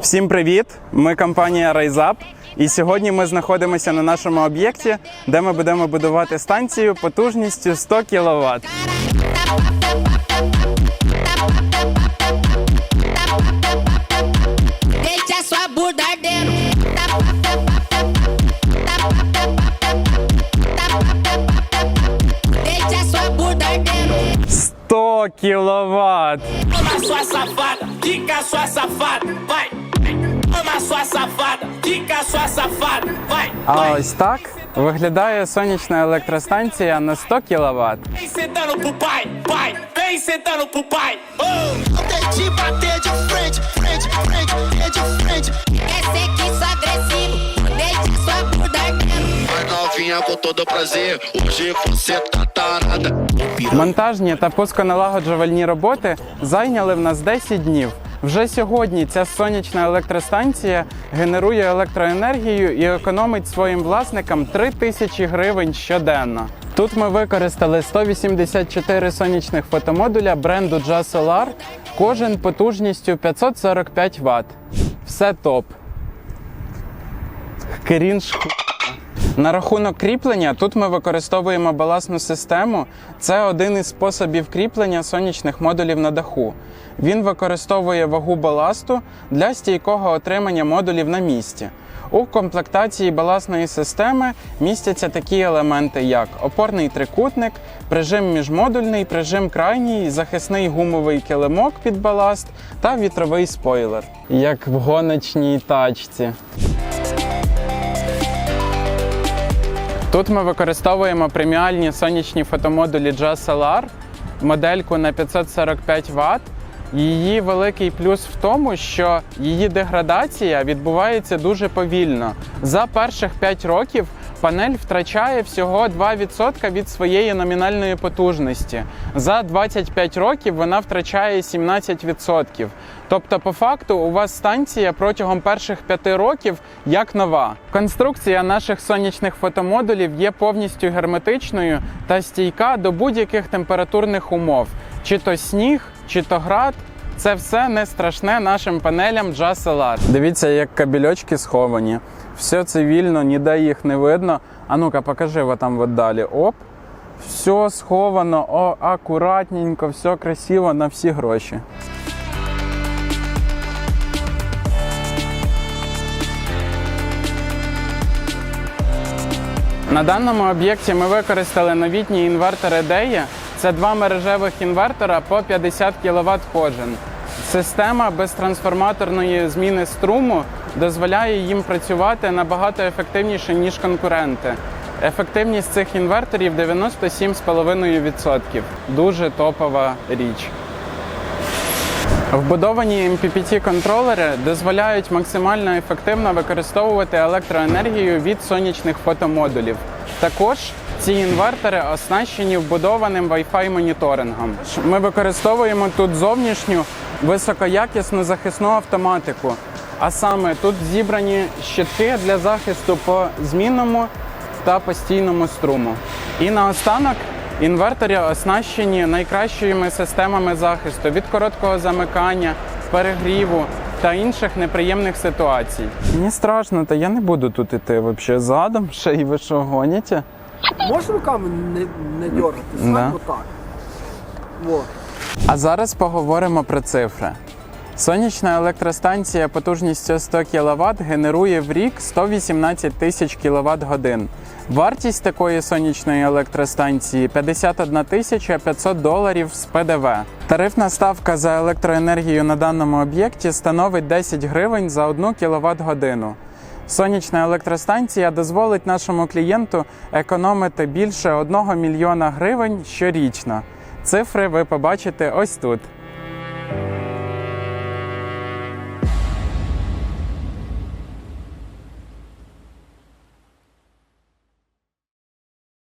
Всім привіт! Ми компанія RiseUp. І сьогодні ми знаходимося на нашому об'єкті, де ми будемо будувати станцію потужністю 100 кВт. Deixa sua bunda arder. Deixa sua bunda arder. 100 кВт! Toma sua safada, quica sua safada, vai. Toma sua safada, quica sua safada, vai. А vai. ось так виглядає сонячна електростанція на 100 кВт. Vem sentando pro pai, pai, vem sentando pro pai. Oh. de bater de frente, frente, frente, é de frente. Quer ser que sou agressivo. Deixa sua bunda ardendo. Vai novinha com todo prazer, hoje você tá tarada. Монтажні та пусконалагоджувальні роботи зайняли в нас 10 днів. Вже сьогодні ця сонячна електростанція генерує електроенергію і економить своїм власникам 3 тисячі гривень щоденно. Тут ми використали 184 сонячних фотомодуля бренду Solar, кожен потужністю 545 Вт. Все топ. Крінж. На рахунок кріплення тут ми використовуємо балансну систему. Це один із способів кріплення сонячних модулів на даху. Він використовує вагу баласту для стійкого отримання модулів на місці. У комплектації балансної системи містяться такі елементи, як опорний трикутник, прижим міжмодульний, прижим крайній, захисний гумовий килимок під баласт та вітровий спойлер, як в гоночній тачці. Тут ми використовуємо преміальні сонячні фотомодулі Jazz Solar, модельку на 545 Вт. Її великий плюс в тому, що її деградація відбувається дуже повільно. За перших 5 років панель втрачає всього 2% від своєї номінальної потужності. За 25 років вона втрачає 17%. Тобто, по факту, у вас станція протягом перших 5 років як нова. Конструкція наших сонячних фотомодулів є повністю герметичною та стійка до будь-яких температурних умов, чи то сніг, чи то град. Це все не страшне нашим панелям Jazz Solar. Дивіться, як кабельочки сховані. Все цивільно, ніде їх не видно. А ну-ка, покажи вот там далі. Оп. Все сховано, о, акуратненько, все красиво на всі гроші. На даному об'єкті ми використали новітні інвертори DEA. Це два мережевих інвертора по 50 кВт кожен. Система безтрансформаторної зміни струму дозволяє їм працювати набагато ефективніше, ніж конкуренти. Ефективність цих інверторів 97,5%. Дуже топова річ. Вбудовані MPPT контролери дозволяють максимально ефективно використовувати електроенергію від сонячних фотомодулів. Також ці інвертори оснащені вбудованим Wi-Fi моніторингом. Ми використовуємо тут зовнішню високоякісну захисну автоматику. А саме тут зібрані щитки для захисту по змінному та постійному струму. І наостанок інвертори оснащені найкращими системами захисту від короткого замикання, перегріву та інших неприємних ситуацій. Мені страшно, та я не буду тут іти взагалі задом. Ще й ви що гоніте? Можеш руками не, не дергати, стань Да. отак. Вот. А зараз поговоримо про цифри. Сонячна електростанція потужністю 100 кВт генерує в рік 118 тисяч кВт годин. Вартість такої сонячної електростанції 51 тисяча 500 доларів з ПДВ. Тарифна ставка за електроенергію на даному об'єкті становить 10 гривень за 1 кВт годину. Сонячна електростанція дозволить нашому клієнту економити більше 1 мільйона гривень щорічно. Цифри ви побачите ось тут.